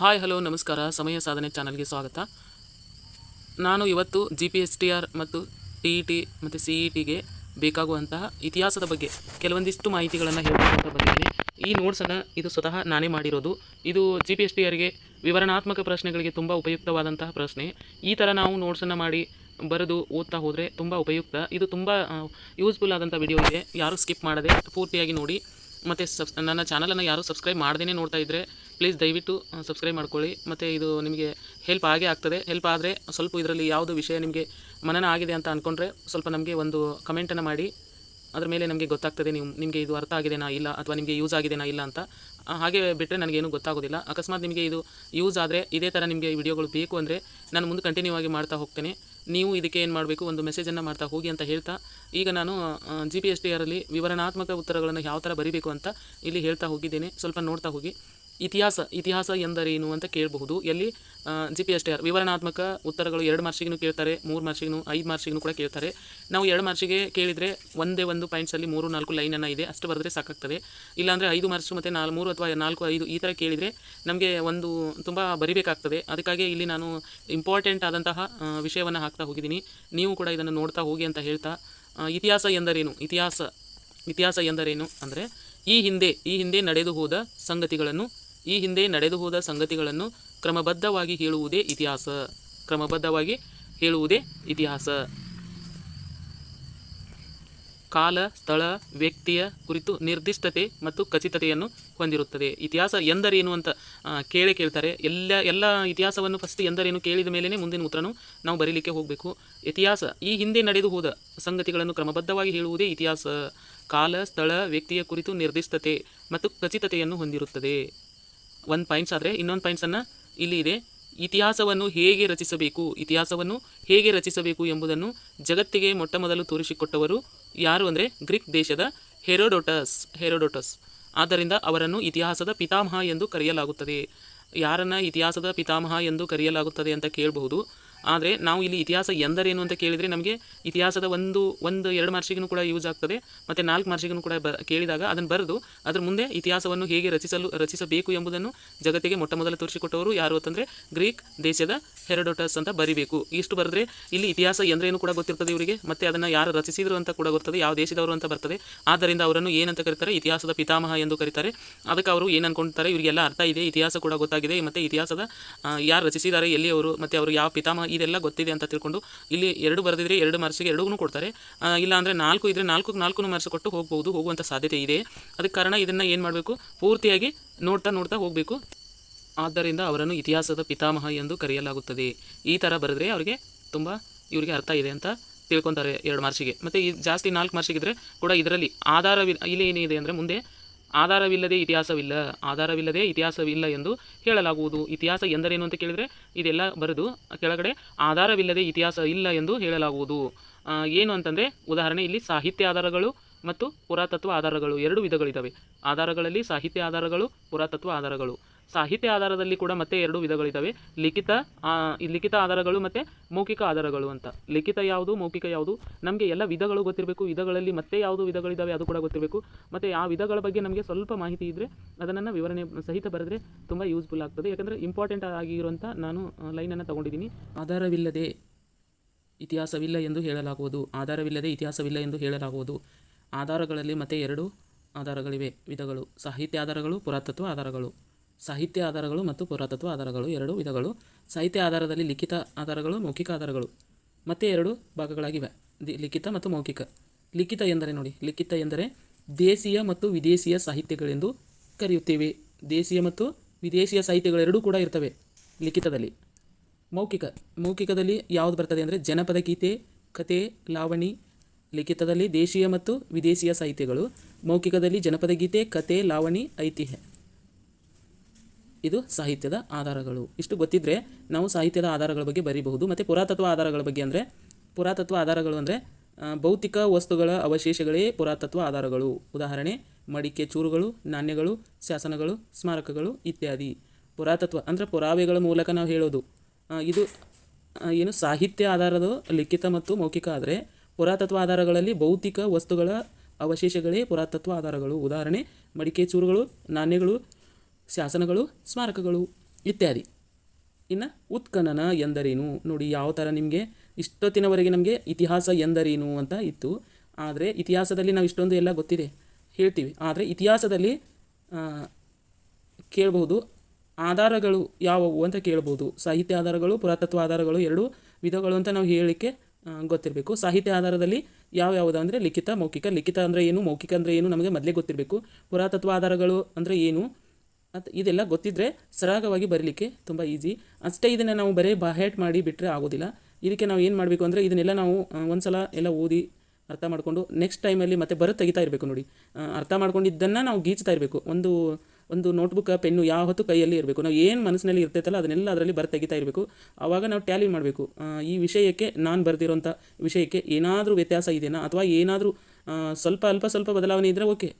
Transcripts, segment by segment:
Hi, hello, ನಮಸ್ಕಾರ. ಸಮಯ ಸಾಧನೆ ಚಾನಲ್ಗೆ ಸ್ವಾಗತ. ನಾನು ಇವತ್ತು G P S T R ಮತ್ತು ಟಿ ಇ ಟಿ ಮತ್ತು ಸಿ ಇ ಟಿಗೆ ಬೇಕಾಗುವಂತಹ ಇತಿಹಾಸದ ಬಗ್ಗೆ, ಕೆಲವೊಂದಿಷ್ಟು ಮಾಹಿತಿಗಳನ್ನು ಹೇಳ್ತಕ್ಕಂಥ ಬಂದಿದ್ದೀನಿ ಈ ನೋಟ್ಸನ್ನು ಇದು ಸ್ವತಃ ನಾನೇ ಮಾಡಿರೋದು. ಇದು ಜಿ ಪಿ ಎಸ್ ಟಿ ಆರ್ಗೆ ವಿವರಣಾತ್ಮಕ ಪ್ರಶ್ನೆಗಳಿಗೆ ತುಂಬ ಉಪಯುಕ್ತವಾದಂತಹ ಪ್ರಶ್ನೆ. ಈ ಥರ ನಾವು ನೋಟ್ಸನ್ನು ಮಾಡಿ ಬರೆದು ಓದ್ತಾ ಹೋದರೆ ತುಂಬ ಉಪಯುಕ್ತ. ಇದು ತುಂಬ ಯೂಸ್ಫುಲ್ ಆದಂಥ ವಿಡಿಯೋ ಇದೆ. ಯಾರು ಸ್ಕಿಪ್ ಮಾಡದೆ ಪೂರ್ತಿಯಾಗಿ ನೋಡಿ. ಮತ್ತು ಸಬ್ಸ್, ನನ್ನ ಚಾನಲನ್ನು ಯಾರು ಸಬ್ಸ್ಕ್ರೈಬ್ ಮಾಡದೇ ನೋಡ್ತಾ ಇದ್ದರೆ ಪ್ಲೀಸ್ ದಯವಿಟ್ಟು ಸಬ್ಸ್ಕ್ರೈಬ್ ಮಾಡ್ಕೊಳ್ಳಿ. ಮತ್ತು ಇದು ನಿಮಗೆ ಹೆಲ್ಪ್ ಆಗೇ ಆಗ್ತದೆ. ಹೆಲ್ಪ್ ಆದರೆ ಸ್ವಲ್ಪ ಇದರಲ್ಲಿ ಯಾವುದು ವಿಷಯ ನಿಮಗೆ ಮನನ ಆಗಿದೆ ಅಂತ ಅಂದ್ಕೊಂಡ್ರೆ ಸ್ವಲ್ಪ ನಮಗೆ ಒಂದು ಕಮೆಂಟನ್ನು ಮಾಡಿ. ಅದ್ರ ಮೇಲೆ ನಮಗೆ ಗೊತ್ತಾಗ್ತದೆ ನೀವು, ನಿಮಗೆ ಇದು ಅರ್ಥ ಆಗಿದೆನಾ ಇಲ್ಲ ಅಥವಾ ನಿಮಗೆ ಯೂಸ್ ಆಗಿದೆನಾ ಇಲ್ಲ ಅಂತ. ಹಾಗೆ ಬಿಟ್ಟರೆ ನನಗೇನು ಗೊತ್ತಾಗೋದಿಲ್ಲ. ಅಕಸ್ಮಾತ್ ನಿಮಗೆ ಇದು ಯೂಸ್ ಆದರೆ ಇದೇ ಥರ ನಿಮಗೆ ವಿಡಿಯೋಗಳು ಬೇಕು ಅಂದರೆ ನಾನು ಮುಂದೆ ಕಂಟಿನ್ಯೂ ಆಗಿ ಮಾಡ್ತಾ ಹೋಗ್ತೇನೆ. ನೀವು ಇದಕ್ಕೆ ಏನು ಮಾಡಬೇಕು? ಒಂದು ಮೆಸೇಜನ್ನು ಮಾಡ್ತಾ ಹೋಗಿ ಅಂತ ಹೇಳ್ತಾ. ಈಗ ನಾನು ಜಿ ಪಿ ಎಸ್ ಟಿ ಆರಲ್ಲಿ ವಿವರಣಾತ್ಮಕ ಉತ್ತರಗಳನ್ನು ಯಾವ ಥರ ಬರೀಬೇಕು ಅಂತ ಇಲ್ಲಿ ಹೇಳ್ತಾ ಹೋಗಿದ್ದೇನೆ. ಸ್ವಲ್ಪ ನೋಡ್ತಾ ಹೋಗಿ. ಇತಿಹಾಸ ಇತಿಹಾಸ ಎಂದರೇನು ಅಂತ ಕೇಳಬಹುದು. ಎಲ್ಲಿ G P S T R ವಿವರಣಾತ್ಮಕ ಉತ್ತರಗಳು ಎರಡು ಮಾರ್ಷಿಗೂ ಕೇಳ್ತಾರೆ, ಮೂರು ಮಾರ್ಕ್ಸಿಗೂ ಐದು ಮಾರ್ಕ್ಸಿಗೂ ಕೂಡ ಕೇಳ್ತಾರೆ. ನಾವು ಎರಡು ಮಾರ್ಷಿಗೆ ಕೇಳಿದರೆ ಒಂದೇ ಒಂದು ಪಾಯಿಂಟ್ಸಲ್ಲಿ ಮೂರು, ನಾಲ್ಕು ಲೈನನ್ನು ಇದೆ, ಅಷ್ಟು ಬರೆದ್ರೆ ಸಾಕಾಗ್ತದೆ. ಇಲ್ಲಾಂದರೆ ಐದು ಮಾರ್ಕ್ಸು ಮತ್ತು ನಾಲ್ಕು ಮೂರು ಅಥವಾ ನಾಲ್ಕು, ಐದು ಈ ಥರ ಕೇಳಿದರೆ ನಮಗೆ ಒಂದು ತುಂಬ ಬರಿಬೇಕಾಗ್ತದೆ. ಅದಕ್ಕಾಗಿ ಇಲ್ಲಿ ನಾನು ಇಂಪಾರ್ಟೆಂಟ್ ಆದಂತಹ ವಿಷಯವನ್ನು ಹಾಕ್ತಾ ಹೋಗಿದ್ದೀನಿ. ನೀವು ಕೂಡ ಇದನ್ನು ನೋಡ್ತಾ ಹೋಗಿ ಅಂತ ಹೇಳ್ತಾ ಇತಿಹಾಸ ಎಂದರೇನು? ಇತಿಹಾಸ ಇತಿಹಾಸ ಎಂದರೇನು? ಅಂದರೆ ಈ ಹಿಂದೆ ಈ ಹಿಂದೆ ನಡೆದು ಹೋದ ಸಂಗತಿಗಳನ್ನು ಈ ಹಿಂದೆ ನಡೆದು ಹೋದ ಸಂಗತಿಗಳನ್ನು ಕ್ರಮಬದ್ಧವಾಗಿ ಹೇಳುವುದೇ ಇತಿಹಾಸ. ಕ್ರಮಬದ್ಧವಾಗಿ ಹೇಳುವುದೇ ಇತಿಹಾಸ. ಕಾಲ, ಸ್ಥಳ, ವ್ಯಕ್ತಿಯ ಕುರಿತು ನಿರ್ದಿಷ್ಟತೆ ಮತ್ತು ಖಚಿತತೆಯನ್ನು ಹೊಂದಿರುತ್ತದೆ. ಇತಿಹಾಸ ಎಂದರೇನು ಅಂತ ಕೇಳಿ ಕೇಳೇ ಕೇಳ್ತಾರೆ. ಎಲ್ಲ ಎಲ್ಲ ಇತಿಹಾಸವನ್ನು ಫಸ್ಟ್ ಎಂದರೇನು ಕೇಳಿದ ಮೇಲೇ ಮುಂದಿನ ಉತ್ತರನು ನಾವು ಬರೀಲಿಕ್ಕೆ ಹೋಗಬೇಕು. ಇತಿಹಾಸ, ಈ ಹಿಂದೆ ನಡೆದು ಹೋದ ಸಂಗತಿಗಳನ್ನು ಕ್ರಮಬದ್ಧವಾಗಿ ಹೇಳುವುದೇ ಇತಿಹಾಸ. ಕಾಲ, ಸ್ಥಳ, ವ್ಯಕ್ತಿಯ ಕುರಿತು ನಿರ್ದಿಷ್ಟತೆ ಮತ್ತು ಖಚಿತತೆಯನ್ನು ಹೊಂದಿರುತ್ತದೆ. ಒಂದು ಪಾಯಿಂಟ್ಸ್ ಆದರೆ ಇನ್ನೊಂದು ಪಾಯಿಂಟ್ಸನ್ನು ಇಲ್ಲಿ ಇದೆ. ಇತಿಹಾಸವನ್ನು ಹೇಗೆ ರಚಿಸಬೇಕು, ಇತಿಹಾಸವನ್ನು ಹೇಗೆ ರಚಿಸಬೇಕು ಎಂಬುದನ್ನು ಜಗತ್ತಿಗೆ ಮೊಟ್ಟ ಮೊದಲು ತೋರಿಸಿಕೊಟ್ಟವರು ಯಾರು ಅಂದರೆ ಗ್ರೀಕ್ ದೇಶದ ಹೆರೋಡೋಟಸ್ ಹೆರೋಡೋಟಸ್. ಆದ್ದರಿಂದ ಅವರನ್ನು ಇತಿಹಾಸದ ಪಿತಾಮಹ ಎಂದು ಕರೆಯಲಾಗುತ್ತದೆ. ಯಾರನ್ನ ಇತಿಹಾಸದ ಪಿತಾಮಹ ಎಂದು ಕರೆಯಲಾಗುತ್ತದೆ ಅಂತ ಕೇಳಬಹುದು ಆದರೆ ನಾವು ಇಲ್ಲಿ ಇತಿಹಾಸ ಎಂದರೇನು ಅಂತ ಕೇಳಿದರೆ ನಮಗೆ ಇತಿಹಾಸದ ಒಂದು ಒಂದು, ಎರಡು ಮಾರ್ಷಿಗೂ ಕೂಡ ಯೂಸ್ ಆಗ್ತದೆ. ಮತ್ತು ನಾಲ್ಕು ಮಾರ್ಷಿಗೂ ಕೂಡ ಬ, ಕೇಳಿದಾಗ ಅದನ್ನು ಬರೆದು ಅದರ ಮುಂದೆ ಇತಿಹಾಸವನ್ನು ಹೇಗೆ ರಚಿಸಲು, ರಚಿಸಬೇಕು ಎಂಬುದನ್ನು ಜಗತ್ತಿಗೆ ಮೊಟ್ಟ ಮೊದಲು ತೋರಿಸಿಕೊಟ್ಟವರು ಯಾರು ಅಂತಂದರೆ ಗ್ರೀಕ್ ದೇಶದ ಹೆರಡೋಟಸ್ ಅಂತ ಬರಿಬೇಕು. ಇಷ್ಟು ಬರೆದ್ರೆ ಇಲ್ಲಿ ಇತಿಹಾಸ ಎಂದ್ರೇನು ಕೂಡ ಗೊತ್ತಿರ್ತದೆ ಇವರಿಗೆ. ಮತ್ತು ಅದನ್ನು ಯಾರು ರಚಿಸಿದರು ಅಂತ ಕೂಡ ಗೊತ್ತದೆ, ಯಾವ ದೇಶದವರು ಅಂತ ಬರ್ತದೆ. ಆದ್ದರಿಂದ ಅವರನ್ನು ಏನಂತ ಕರೀತಾರೆ? ಇತಿಹಾಸದ ಪಿತಾಮಹ ಎಂದು ಕರೀತಾರೆ. ಅದಕ್ಕೆ ಅವರು ಏನು ಅನ್ಕೊಂತಾರೆ? ಇವರಿಗೆಲ್ಲ ಅರ್ಥ ಇದೆ, ಇತಿಹಾಸ ಕೂಡ ಗೊತ್ತಾಗಿದೆ. ಮತ್ತು ಇತಿಹಾಸದ ಯಾರು ರಚಿಸಿದ್ದಾರೆ ಎಲ್ಲಿ ಅವರು ಮತ್ತು ಅವರು ಯಾವ ಪಿತಾಮಹ ಇದೆಲ್ಲ ಗೊತ್ತಿದೆ ಅಂತ ತಿಳ್ಕೊಂಡು ಇಲ್ಲಿ ಎರಡು ಬರೆದಿದ್ರೆ ಎರಡು ಮಾರ್ಸಿಗೆ ಎರಡೂ ಕೊಡ್ತಾರೆ. ಇಲ್ಲ ಅಂದರೆ ನಾಲ್ಕು ಇದ್ದರೆ ನಾಲ್ಕು ನಾಲ್ಕು ಮಾರ್ಕ್ಸ್ ಕೊಟ್ಟು ಹೋಗ್ಬೋದು ಹೋಗುವಂಥ ಸಾಧ್ಯತೆ ಇದೆ. ಅದಕ್ಕೆ ಕಾರಣ ಇದನ್ನು ಏನು ಮಾಡಬೇಕು? ಪೂರ್ತಿಯಾಗಿ ನೋಡ್ತಾ ನೋಡ್ತಾ ಹೋಗಬೇಕು. ಆದ್ದರಿಂದ ಅವರನ್ನು ಇತಿಹಾಸದ ಪಿತಾಮಹ ಎಂದು ಕರೆಯಲಾಗುತ್ತದೆ. ಈ ಥರ ಬರೆದ್ರೆ ಅವರಿಗೆ ತುಂಬ ಇವರಿಗೆ ಅರ್ಥ ಇದೆ ಅಂತ ತಿಳ್ಕೊತಾರೆ ಎರಡು ಮಾರ್ಕ್ಸಿಗೆ ಮತ್ತು ಈ ಜಾಸ್ತಿ ನಾಲ್ಕು ಮಾರ್ಕ್ಸಿಗಿದ್ರೆ ಕೂಡ ಇದರಲ್ಲಿ ಆಧಾರವಿ ಇಲ್ಲಿ ಏನಿದೆ ಅಂದರೆ ಮುಂದೆ ಆಧಾರವಿಲ್ಲದೆ ಇತಿಹಾಸವಿಲ್ಲ ಆಧಾರವಿಲ್ಲದೆ ಇತಿಹಾಸವಿಲ್ಲ ಎಂದು ಹೇಳಲಾಗುವುದು. ಇತಿಹಾಸ ಎಂದರೇನು ಅಂತ ಕೇಳಿದರೆ, ಇದೆಲ್ಲ ಬರೆದು ಕೆಳಗಡೆ ಆಧಾರವಿಲ್ಲದೆ ಇತಿಹಾಸ ಇಲ್ಲ ಎಂದು ಹೇಳಲಾಗುವುದು. ಏನು ಅಂತಂದರೆ, ಉದಾಹರಣೆ, ಇಲ್ಲಿ ಸಾಹಿತ್ಯ ಆಧಾರಗಳು ಮತ್ತು ಪುರಾತತ್ವ ಆಧಾರಗಳು ಎರಡು ವಿಧಗಳಿದ್ದಾವೆ ಆಧಾರಗಳಲ್ಲಿ ಸಾಹಿತ್ಯ ಆಧಾರಗಳು, ಪುರಾತತ್ವ ಆಧಾರಗಳು. ಸಾಹಿತ್ಯ ಆಧಾರದಲ್ಲಿ ಕೂಡ ಮತ್ತೆ ಎರಡು ವಿಧಗಳಿದ್ದಾವೆ. ಲಿಖಿತ ಲಿಖಿತ ಆಧಾರಗಳು ಮತ್ತು ಮೌಖಿಕ ಆಧಾರಗಳು ಅಂತ. ಲಿಖಿತ ಯಾವುದು, ಮೌಖಿಕ ಯಾವುದು? ನಮಗೆ ಎಲ್ಲ ವಿಧಗಳು ಗೊತ್ತಿರಬೇಕು. ವಿಧಗಳಲ್ಲಿ ಮತ್ತೆ ಯಾವುದು ವಿಧಗಳಿದ್ದಾವೆ ಅದು ಕೂಡ ಗೊತ್ತಿರಬೇಕು. ಮತ್ತು ಆ ವಿಧಗಳ ಬಗ್ಗೆ ನಮಗೆ ಸ್ವಲ್ಪ ಮಾಹಿತಿ ಇದ್ದರೆ ಅದನ್ನು ವಿವರಣೆ ಸಹಿತ ಬರೆದ್ರೆ ತುಂಬ ಯೂಸ್ಫುಲ್ ಆಗ್ತದೆ. ಯಾಕಂದರೆ ಇಂಪಾರ್ಟೆಂಟ್ ಆಗಿರುವಂಥ ನಾನು ಲೈನನ್ನು ತಗೊಂಡಿದ್ದೀನಿ. ಆಧಾರವಿಲ್ಲದೆ ಇತಿಹಾಸವಿಲ್ಲ ಎಂದು ಹೇಳಲಾಗುವುದು. ಆಧಾರವಿಲ್ಲದೆ ಇತಿಹಾಸವಿಲ್ಲ ಎಂದು ಹೇಳಲಾಗುವುದು. ಆಧಾರಗಳಲ್ಲಿ ಮತ್ತೆ ಎರಡು ಆಧಾರಗಳಿವೆ. ವಿಧಗಳು. ಸಾಹಿತ್ಯ ಆಧಾರಗಳು, ಪುರಾತತ್ವ ಆಧಾರಗಳು. ಸಾಹಿತ್ಯ ಆಧಾರಗಳು ಮತ್ತು ಪುರಾತತ್ವ ಆಧಾರಗಳು ಎರಡು ವಿಧಗಳು. ಸಾಹಿತ್ಯ ಆಧಾರದಲ್ಲಿ ಲಿಖಿತ ಆಧಾರಗಳು, ಮೌಖಿಕ ಆಧಾರಗಳು. ಮತ್ತೆ ಎರಡು ಭಾಗಗಳಾಗಿವೆ. ಲಿಖಿತ ಮತ್ತು ಮೌಖಿಕ. ಲಿಖಿತ ಎಂದರೆ ನೋಡಿ, ಲಿಖಿತ ಎಂದರೆ ದೇಶೀಯ ಮತ್ತು ವಿದೇಶೀಯ ಸಾಹಿತ್ಯಗಳೆಂದು ಕರೆಯುತ್ತೇವೆ. ದೇಶೀಯ ಮತ್ತು ವಿದೇಶೀಯ ಸಾಹಿತ್ಯಗಳೆರಡೂ ಕೂಡ ಇರ್ತವೆ ಲಿಖಿತದಲ್ಲಿ. ಮೌಖಿಕ. ಮೌಖಿಕದಲ್ಲಿ ಯಾವುದು ಬರ್ತದೆ ಅಂದರೆ ಜನಪದ ಗೀತೆ, ಕತೆ, ಲಾವಣಿ. ಲಿಖಿತದಲ್ಲಿ ದೇಶೀಯ ಮತ್ತು ವಿದೇಶೀಯ ಸಾಹಿತ್ಯಗಳು. ಮೌಖಿಕದಲ್ಲಿ ಜನಪದ ಗೀತೆ, ಕತೆ, ಲಾವಣಿ, ಐತಿಹ್ಯ. ಇದು ಸಾಹಿತ್ಯದ ಆಧಾರಗಳು. ಇಷ್ಟು ಗೊತ್ತಿದ್ದರೆ ನಾವು ಸಾಹಿತ್ಯದ ಆಧಾರಗಳ ಬಗ್ಗೆ ಬರೀಬಹುದು. ಮತ್ತು ಪುರಾತತ್ವ ಆಧಾರಗಳ ಬಗ್ಗೆ ಅಂದರೆ, ಪುರಾತತ್ವ ಆಧಾರಗಳು ಅಂದರೆ ಭೌತಿಕ ವಸ್ತುಗಳ ಅವಶೇಷಗಳೇ ಪುರಾತತ್ವ ಆಧಾರಗಳು. ಉದಾಹರಣೆ, ಮಡಿಕೆ ಚೂರುಗಳು, ನಾಣ್ಯಗಳು, ಶಾಸನಗಳು, ಸ್ಮಾರಕಗಳು ಇತ್ಯಾದಿ. ಪುರಾತತ್ವ ಅಂದರೆ ಪುರಾವೆಗಳ ಮೂಲಕ ನಾವು ಹೇಳೋದು. ಇದು ಏನು ಸಾಹಿತ್ಯ ಆಧಾರದ ಲಿಖಿತ ಮತ್ತು ಮೌಖಿಕ ಆದರೆ, ಪುರಾತತ್ವ ಆಧಾರಗಳಲ್ಲಿ ಭೌತಿಕ ವಸ್ತುಗಳ ಅವಶೇಷಗಳೇ ಪುರಾತತ್ವ ಆಧಾರಗಳು. ಉದಾಹರಣೆ, ಮಡಿಕೆ ಚೂರುಗಳು, ನಾಣ್ಯಗಳು ಶಾಸನಗಳು, ಸ್ಮಾರಕಗಳು ಇತ್ಯಾದಿ. ಇನ್ನು ಉತ್ಖನನ ಎಂದರೇನು? ನೋಡಿ, ಯಾವ ಥರ ನಿಮಗೆ? ಇಷ್ಟೊತ್ತಿನವರೆಗೆ ನಮಗೆ ಇತಿಹಾಸ ಎಂದರೇನು ಅಂತ ಇತ್ತು. ಆದರೆ ಇತಿಹಾಸದಲ್ಲಿ ನಾವು ಇಷ್ಟೊಂದು ಎಲ್ಲ ಗೊತ್ತಿದೆ. ಹೇಳ್ತೀವಿ. ಆದರೆ ಇತಿಹಾಸದಲ್ಲಿ ಕೇಳ್ಬೋದು ಆಧಾರಗಳು ಯಾವುವು ಅಂತ ಕೇಳ್ಬೋದು. ಸಾಹಿತ್ಯ ಆಧಾರಗಳು, ಪುರಾತತ್ವ ಆಧಾರಗಳು ಎರಡು ವಿಧಗಳು ಅಂತ ನಾವು ಹೇಳಲಿಕ್ಕೆ ಗೊತ್ತಿರಬೇಕು. ಸಾಹಿತ್ಯ ಆಧಾರದಲ್ಲಿ ಯಾವ ಯಾವುದು ಅಂದರೆ ಲಿಖಿತ, ಮೌಖಿಕ. ಲಿಖಿತ ಅಂದರೆ ಏನು, ಮೌಖಿಕ ಅಂದರೆ ಏನು ನಮಗೆ ಮೊದಲೇ ಗೊತ್ತಿರಬೇಕು. ಪುರಾತತ್ವ ಆಧಾರಗಳು ಅಂದರೆ ಏನು? ಮತ್ತು ಇದೆಲ್ಲ ಗೊತ್ತಿದ್ದರೆ ಸರಾಗವಾಗಿ ಬರಲಿಕ್ಕೆ ತುಂಬ ಈಸಿ ಅಷ್ಟೇ ಇದನ್ನು ನಾವು ಬರೀ ಬಾಹ್ಯಾಟ್ ಮಾಡಿ ಬಿಟ್ಟರೆ ಆಗೋದಿಲ್ಲ. ಇದಕ್ಕೆ ನಾವು ಏನು ಮಾಡಬೇಕು ಅಂದರೆ ಇದನ್ನೆಲ್ಲ ನಾವು ಒಂದು ಸಲ ಎಲ್ಲ ಓದಿ ಅರ್ಥ ಮಾಡಿಕೊಂಡು ನೆಕ್ಸ್ಟ್ ಟೈಮಲ್ಲಿ ಮತ್ತೆ ಬರೋ ತೆಗಿತಾ ಇರಬೇಕು ನೋಡಿ. ಅರ್ಥ ಮಾಡ್ಕೊಂಡಿದ್ದನ್ನು ನಾವು ಗೀಚ್ತಾ ಇರಬೇಕು. ಒಂದು ಒಂದು ನೋಟ್ಬುಕ್ ಪೆನ್ನು ಯಾವ ಹೊತ್ತು ಕೈಯಲ್ಲಿ ಇರಬೇಕು. ನಾವು ಏನು ಮನಸ್ಸಿನಲ್ಲಿ ಇರ್ತೈತಲ್ಲ ಅದನ್ನೆಲ್ಲ ಅದರಲ್ಲಿ ಬರ ತೆಗಿತಾ ಇರಬೇಕು. ಆವಾಗ ನಾವು ಟ್ಯಾಲಿ ಮಾಡಬೇಕು. ಈ ವಿಷಯಕ್ಕೆ ನಾನು ಬರೆದಿರೋಂಥ ವಿಷಯಕ್ಕೆ ಏನಾದರೂ ವ್ಯತ್ಯಾಸ ಇದೆಯಾ ಅಥವಾ ಏನಾದರೂ ಸ್ವಲ್ಪ, ಅಲ್ಪ, ಸ್ವಲ್ಪ ಬದಲಾವಣೆ ಇದ್ದರೆ ಓಕೆ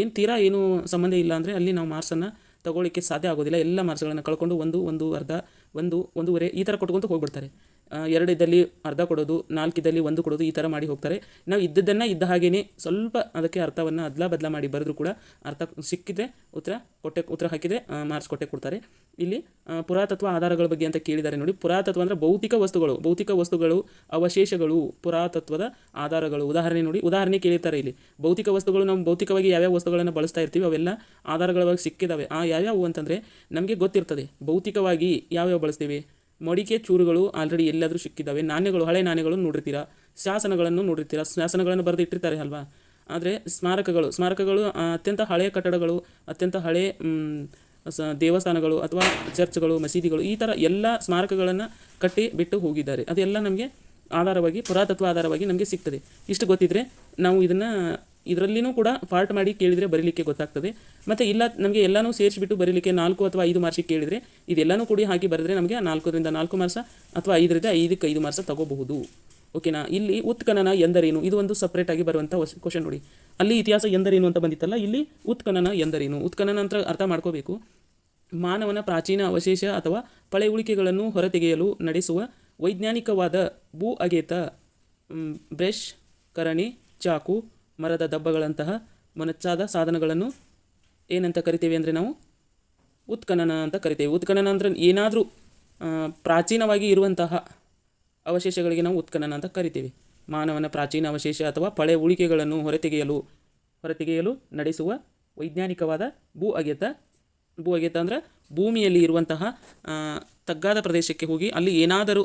ಏನು ತೀರಾ ಏನು ಸಂಬಂಧ ಇಲ್ಲ ಅಂದರೆ ಅಲ್ಲಿ ನಾವು ಮಾರ್ಕ್ಸನ್ನು ತಗೊಳ್ಳಿಕ್ಕೆ ಸಾಧ್ಯ ಆಗೋದಿಲ್ಲ. ಎಲ್ಲ ಮಾರ್ಕ್ಸ್ಗಳನ್ನು ಕಳ್ಕೊಂಡು ಒಂದು ಒಂದು, ಅರ್ಧ, ಒಂದು, ಒಂದೂವರೆ ಈ ಥರ ಕೊಟ್ಕೊಂತ ಹೋಗ್ಬಿಡ್ತಾರೆ. ಆ, ಎರಡು ಇದ್ದಲ್ಲಿ ಅರ್ಧ ಕೊಡೋದು ನಾಲ್ಕಿದ್ದಲ್ಲಿ ಒಂದು ಕೊಡೋದು ಈ ಥರ ಮಾಡಿ ಹೋಗ್ತಾರೆ. ನಾವು ಇದ್ದದ್ದನ್ನು ಇದ್ದ ಹಾಗೇ ಸ್ವಲ್ಪ ಅದಕ್ಕೆ ಅರ್ಥವನ್ನು ಅದಲ ಬದಲ ಮಾಡಿ ಬರೆದ್ರೂ ಕೂಡ ಅರ್ಥ ಸಿಕ್ಕಿದೆ ಉತ್ತರ ಕೊಟ್ಟೆ ಉತ್ತರ ಹಾಕಿದರೆ ಮಾರ್ಕ್ಸ್ ಕೊಟ್ಟೆ ಕೊಡ್ತಾರೆ. ಇಲ್ಲಿ ಪುರಾತತ್ವ ಆಧಾರಗಳ ಬಗ್ಗೆ ಅಂತ ಕೇಳಿದ್ದಾರೆ ನೋಡಿ. ಪುರಾತತ್ವ ಅಂದರೆ ಭೌತಿಕ ವಸ್ತುಗಳು ಭೌತಿಕ ವಸ್ತುಗಳು ಅವಶೇಷಗಳು ಪುರಾತತ್ವದ ಆಧಾರಗಳು. ಉದಾಹರಣೆ ನೋಡಿ ಉದಾಹರಣೆ ಕೇಳಿರ್ತಾರೆ ಇಲ್ಲಿ. ಭೌತಿಕ ವಸ್ತುಗಳು ನಾವು ಭೌತಿಕವಾಗಿ ಯಾವ್ಯಾವ ವಸ್ತುಗಳನ್ನು ಬಳಸ್ತಾ ಇರ್ತೀವಿ ಅವೆಲ್ಲ ಆಧಾರಗಳವಾಗಿ ಸಿಕ್ಕಿದಾವೆ. ಆ ಯಾವ್ಯಾವು ಅಂತಂದರೆ ನಮಗೆ ಗೊತ್ತಿರ್ತದೆ. ಭೌತಿಕವಾಗಿ ಯಾವ್ಯಾವ ಬಳಸ್ತೀವಿ? ಮಡಿಕೆ ಚೂರುಗಳು ಆಲ್ರೆಡಿ ಎಲ್ಲಾದರೂ ಸಿಕ್ಕಿದ್ದಾವೆ ನಾಣ್ಯಗಳು, ಹಳೆ ನಾಣ್ಯಗಳು ನೋಡಿರ್ತೀರಾ? ಶಾಸನಗಳನ್ನು ನೋಡಿರ್ತೀರಾ? ಶಾಸನಗಳನ್ನು ಬರೆದು ಇಟ್ಟಿರ್ತಾರೆ ಅಲ್ವಾ? ಆದರೆ ಸ್ಮಾರಕಗಳು ಸ್ಮಾರಕಗಳು ಅತ್ಯಂತ ಹಳೆಯ ಕಟ್ಟಡಗಳು, ಅತ್ಯಂತ ಹಳೆ ದೇವಸ್ಥಾನಗಳು ಅಥವಾ ಚರ್ಚ್ಗಳು, ಮಸೀದಿಗಳು ಈ ಥರ ಎಲ್ಲ ಸ್ಮಾರಕಗಳನ್ನು ಕಟ್ಟಿ ಬಿಟ್ಟು ಹೋಗಿದ್ದಾರೆ. ಅದೆಲ್ಲ ನಮಗೆ ಆಧಾರವಾಗಿ, ಪುರಾತತ್ವ ಆಧಾರವಾಗಿ ನಮಗೆ ಸಿಗ್ತದೆ. ಇಷ್ಟು ಗೊತ್ತಿದ್ದರೆ ನಾವು ಇದನ್ನು, ಇದರಲ್ಲಿನೂ ಕೂಡ ಪಾರ್ಟ್ ಮಾಡಿ ಕೇಳಿದರೆ ಬರೀಲಿಕ್ಕೆ ಗೊತ್ತಾಗ್ತದೆ. ಮತ್ತು ಇಲ್ಲ, ನಮಗೆ ಎಲ್ಲನೂ ಸೇರಿಸಿಬಿಟ್ಟು ಬರೀಲಿಕ್ಕೆ ನಾಲ್ಕು ಅಥವಾ ಐದು ಮಾರ್ಕ್ಸಿಗೆ ಕೇಳಿದರೆ ಇದೆಲ್ಲನೂ ಕೂಡಿ ಹಾಕಿ ಬರೆದ್ರೆ ನಮಗೆ ನಾಲ್ಕರಿಂದ ನಾಲ್ಕು ಮಾರ್ಸ ಅಥವಾ ಐದರಿಂದ ಐದಕ್ಕೆ ಐದು ಮಾರ್ಸ ತಗೋಬಹುದು. ಓಕೆನಾ? ಇಲ್ಲಿ ಉತ್ಖನನ ಎಂದರೇನು? ಇದು ಒಂದು ಸಪ್ರೇಟಾಗಿ ಬರುವಂಥ ಕ್ವಶನ್ ನೋಡಿ. ಅಲ್ಲಿ ಇತಿಹಾಸ ಎಂದರೇನು ಅಂತ ಬಂದಿತ್ತಲ್ಲ, ಇಲ್ಲಿ ಉತ್ಖನನ ಎಂದರೇನು? ಉತ್ಖನನ ಅಂತ ಅರ್ಥ ಮಾಡ್ಕೋಬೇಕು. ಮಾನವನ ಪ್ರಾಚೀನ ಅವಶೇಷ ಅಥವಾ ಪಳೆಯುಳಿಕೆಗಳನ್ನು ಹೊರತೆಗೆಯಲು ನಡೆಸುವ ವೈಜ್ಞಾನಿಕವಾದ ಭೂ ಅಗೆತ ಬ್ರಷ್, ಕರಣಿ, ಚಾಕು, ಮರದ ದಬ್ಬಗಳಂತಹ ಮನಚ್ಚಾದ ಸಾಧನಗಳನ್ನು ಏನಂತ ಕರಿತೇವೆ ಅಂದರೆ ನಾವು? ಉತ್ಖನನ ಅಂತ ಕರಿತೇವೆ. ಉತ್ಖನನ ಅಂದರೆ ಏನಾದರೂ ಪ್ರಾಚೀನವಾಗಿ ಇರುವಂತಹ ಅವಶೇಷಗಳಿಗೆ ನಾವು ಉತ್ಖನನ ಅಂತ ಕರಿತೇವೆ. ಮಾನವನ ಪ್ರಾಚೀನ ಅವಶೇಷ ಅಥವಾ ಪಳೆ ಉಳಿಕೆಗಳನ್ನು ಹೊರತೆಗೆಯಲು ಹೊರತೆಗೆಯಲು ನಡೆಸುವ ವೈಜ್ಞಾನಿಕವಾದ ಭೂ ಅಗೆತ. ಭೂ ಅಗೆತ ಅಂದರೆ ಭೂಮಿಯಲ್ಲಿ ಇರುವಂತಹ ತಗ್ಗಾದ ಪ್ರದೇಶಕ್ಕೆ ಹೋಗಿ ಅಲ್ಲಿ ಏನಾದರೂ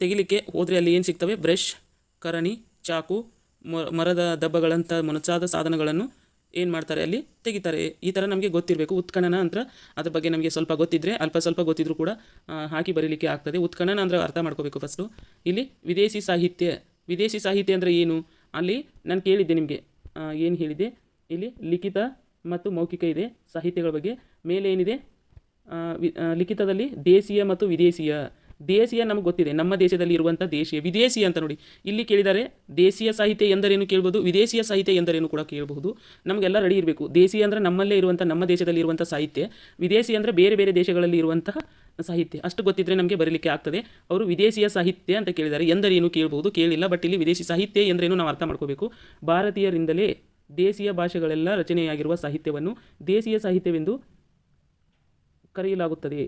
ತೆಗಿಲಿಕ್ಕೆ ಹೋದರೆ ಅಲ್ಲಿ ಏನು ಸಿಗ್ತವೆ? ಬ್ರಷ್, ಕರಣಿ, ಚಾಕು ಮರದ ದಬ್ಬಗಳಂಥ ಮೊನಚಾದ ಸಾಧನಗಳನ್ನು ಏನು ಮಾಡ್ತಾರೆ ಅಲ್ಲಿ? ತೆಗಿತಾರೆ. ಈ ಥರ ನಮಗೆ ಗೊತ್ತಿರಬೇಕು. ಉತ್ಖನನ ಅಂತ ಅದ್ರ ಬಗ್ಗೆ ನಮಗೆ ಸ್ವಲ್ಪ ಗೊತ್ತಿದ್ದರೆ ಅಲ್ಪ ಸ್ವಲ್ಪ ಗೊತ್ತಿದ್ರೂ ಕೂಡ ಹಾಕಿ ಬರೀಲಿಕ್ಕೆ ಆಗ್ತದೆ. ಉತ್ಖನನ ಅಂದರೆ ಅರ್ಥ ಮಾಡ್ಕೋಬೇಕು ಫಸ್ಟು ಇಲ್ಲಿ ವಿದೇಶಿ ಸಾಹಿತ್ಯ. ವಿದೇಶಿ ಸಾಹಿತ್ಯ ಅಂದರೆ ಏನು? ಅಲ್ಲಿ ನಾನು ಕೇಳಿದ್ದೆ ನಿಮಗೆ. ಏನು ಹೇಳಿದೆ ಇಲ್ಲಿ ಲಿಖಿತ ಮತ್ತು ಮೌಖಿಕ ಇದೆ ಸಾಹಿತ್ಯಗಳ ಬಗ್ಗೆ. ಮೇಲೆ ಏನಿದೆ? ಲಿಖಿತದಲ್ಲಿ ದೇಶೀಯ ಮತ್ತು ವಿದೇಶೀಯ. ದೇಶೀಯ ನಮಗೆ ಗೊತ್ತಿದೆ, ನಮ್ಮ ದೇಶದಲ್ಲಿ ಇರುವಂಥ ದೇಶೀಯ, ವಿದೇಶಿ ಅಂತ ನೋಡಿ. ಇಲ್ಲಿ ಕೇಳಿದರೆ ದೇಶೀಯ ಸಾಹಿತ್ಯ ಎಂದರೇನು ಕೇಳ್ಬೋದು, ವಿದೇಶೀಯ ಸಾಹಿತ್ಯ ಎಂದರೇನು ಕೂಡ ಕೇಳಬಹುದು ನಮಗೆಲ್ಲ ರೆಡಿ ಇರಬೇಕು. ದೇಶೀಯ ಅಂದರೆ ನಮ್ಮಲ್ಲೇ ಇರುವಂಥ ನಮ್ಮ ದೇಶದಲ್ಲಿ ಇರುವಂಥ ಸಾಹಿತ್ಯ, ವಿದೇಶಿ ಅಂದರೆ ಬೇರೆ ಬೇರೆ ದೇಶಗಳಲ್ಲಿ ಇರುವಂತಹ ಸಾಹಿತ್ಯ. ಅಷ್ಟು ಗೊತ್ತಿದ್ದರೆ ನಮಗೆ ಬರಲಿಕ್ಕೆ ಆಗ್ತದೆ. ಅವರು ವಿದೇಶೀಯ ಸಾಹಿತ್ಯ ಅಂತ ಕೇಳಿದ್ದಾರೆ ಎಂದರೇನು ಕೇಳಬಹುದು ಕೇಳಿಲ್ಲ ಬಟ್ ಇಲ್ಲಿ ವಿದೇಶಿ ಸಾಹಿತ್ಯ ಎಂದರೇನು ನಾವು ಅರ್ಥ ಮಾಡ್ಕೋಬೇಕು. ಭಾರತೀಯರಿಂದಲೇ ದೇಶೀಯ ಭಾಷೆಗಳೆಲ್ಲ ರಚನೆಯಾಗಿರುವ ಸಾಹಿತ್ಯವನ್ನು ದೇಶೀಯ ಸಾಹಿತ್ಯವೆಂದು ಕರೆಯಲಾಗುತ್ತದೆ.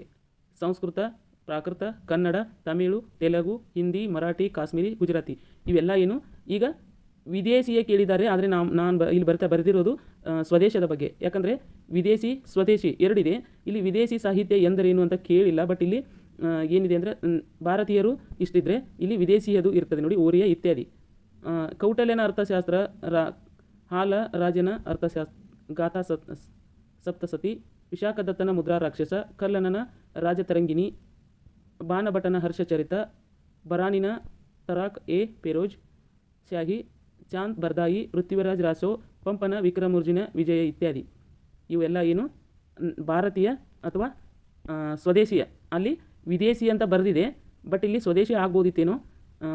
ಸಂಸ್ಕೃತ ಪ್ರಾಕೃತ, ಕನ್ನಡ, ತಮಿಳು, ತೆಲುಗು, ಹಿಂದಿ, ಮರಾಠಿ, ಕಾಶ್ಮೀರಿ, ಗುಜರಾತಿ ಇವೆಲ್ಲ ಏನು? ಈಗ ವಿದೇಶಿಯೇ ಕೇಳಿದ್ದಾರೆ, ಆದರೆ ನಾವು, ನಾನು ಬ, ಇಲ್ಲಿ ಬರ್ತಾ ಬರೆದಿರೋದು ಸ್ವದೇಶದ ಬಗ್ಗೆ. ಯಾಕಂದರೆ ವಿದೇಶಿ, ಸ್ವದೇಶಿ ಎರಡಿದೆ. ಇಲ್ಲಿ ವಿದೇಶಿ ಸಾಹಿತ್ಯ ಎಂದರೇನು ಅಂತ ಕೇಳಿಲ್ಲ, ಬಟ್ ಇಲ್ಲಿ ಏನಿದೆ ಅಂದರೆ ಭಾರತೀಯರು ಇಷ್ಟಿದ್ರೆ ಇಲ್ಲಿ ವಿದೇಶಿಯದು ಇರ್ತದೆ. ನೋಡಿ, ಓರಿಯ ಇತ್ಯಾದಿ. ಕೌಟಲ್ಯನ ಅರ್ಥಶಾಸ್ತ್ರ, ರಾ, ಹಾಲ ರಾಜನ ಅರ್ಥಶಾಸ್ತ್ರ ಗಾಥಾ ಸತ್, ಸಪ್ತಸತಿ, ವಿಶಾಖದತ್ತನ ಮುದ್ರಾ ರಾಕ್ಷಸ ಕಲ್ಲನನ ರಾಜತರಂಗಿಣಿ ಬಾಣಭಟನ ಹರ್ಷಚರಿತ ಬರಾನಿನ ತರಾಕ್ ಎ ಪೆರೋಜ್ ಶಾಹಿ ಚಾಂದ್ ಬರ್ದಾಯಿ ಪೃಥ್ವಿರಾಜ್ ರಾಸೋ, ಪಂಪನ ವಿಕ್ರಮುರ್ಜಿನ ವಿಜಯ ಇತ್ಯಾದಿ. ಇವೆಲ್ಲ ಏನು? ಭಾರತೀಯ ಅಥವಾ ಸ್ವದೇಶಿಯ. ಅಲ್ಲಿ ವಿದೇಶಿ ಅಂತ ಬರೆದಿದೆ, ಬಟ್ ಇಲ್ಲಿ ಸ್ವದೇಶಿ ಆಗ್ಬೋದಿತ್ತೇನೋ?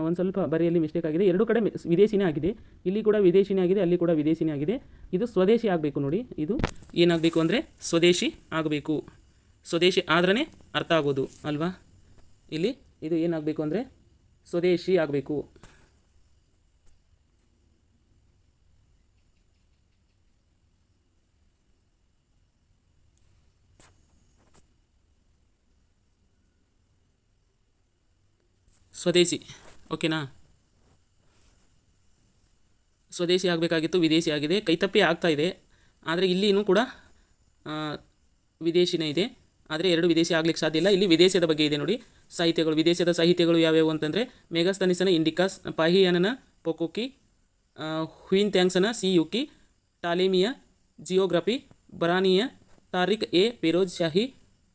ಒಂದು ಸ್ವಲ್ಪ ಬರೆಯಲ್ಲಿ ಮಿಸ್ಟೇಕ್ ಆಗಿದೆ. ಎರಡು ಕಡೆ ವಿದೇಶಿನೇ ಆಗಿದೆ. ಇಲ್ಲಿ ಕೂಡ ವಿದೇಶಿನೇ ಆಗಿದೆ, ಅಲ್ಲಿ ಕೂಡ ವಿದೇಶಿನೇ ಆಗಿದೆ. ಇದು ಸ್ವದೇಶಿ ಆಗಬೇಕು ನೋಡಿ. ಇದು ಏನಾಗಬೇಕು ಅಂದರೆ ಸ್ವದೇಶಿ ಆಗಬೇಕು. ಸ್ವದೇಶಿ ಆದ್ರೇ ಅರ್ಥ ಆಗೋದು, ಅಲ್ವಾ? ಇಲ್ಲಿ ಇದು ಏನಾಗಬೇಕು ಅಂದರೆ ಸ್ವದೇಶಿ ಆಗಬೇಕು. ಸ್ವದೇಶಿ, ಓಕೆನಾ? ಸ್ವದೇಶಿ ಆಗಬೇಕಾಗಿತ್ತು, ವಿದೇಶಿ ಆಗಿದೆ, ಕೈತಪ್ಪಿ ಆಗ್ತಾ ಇದೆ. ಆದರೆ ಇಲ್ಲಿನೂ ಕೂಡ ವಿದೇಶಿನೇ ಇದೆ. ಆದರೆ ಎರಡು ವಿದೇಶಿ ಆಗ್ಲಿಕ್ಕೆ ಸಾಧ್ಯ ಇಲ್ಲ. ಇಲ್ಲಿ ವಿದೇಶದ ಬಗ್ಗೆ ಇದೆ ನೋಡಿ. ಸಾಹಿತ್ಯಗಳು, ವಿದೇಶದ ಸಾಹಿತ್ಯಗಳು ಯಾವ್ಯಾವು ಅಂತಂದರೆ ಮೆಗಾಸ್ತನಿಸನ ಇಂಡಿಕಾಸ್ ಪಾಹಿಯಾನನ, ಪೊಕೋಕಿ ಹುಯಿನ್ ಥ್ಯಾಂಗ್ಸನ ಸಿ ಯುಕಿ ಟಾಲಿಮಿಯಾ, ಜಿಯೋಗ್ರಫಿ, ಬರಾನಿಯ, ತಾರಿಕ್ ಎ. ಫಿರೋಜ್ ಶಾಹಿ,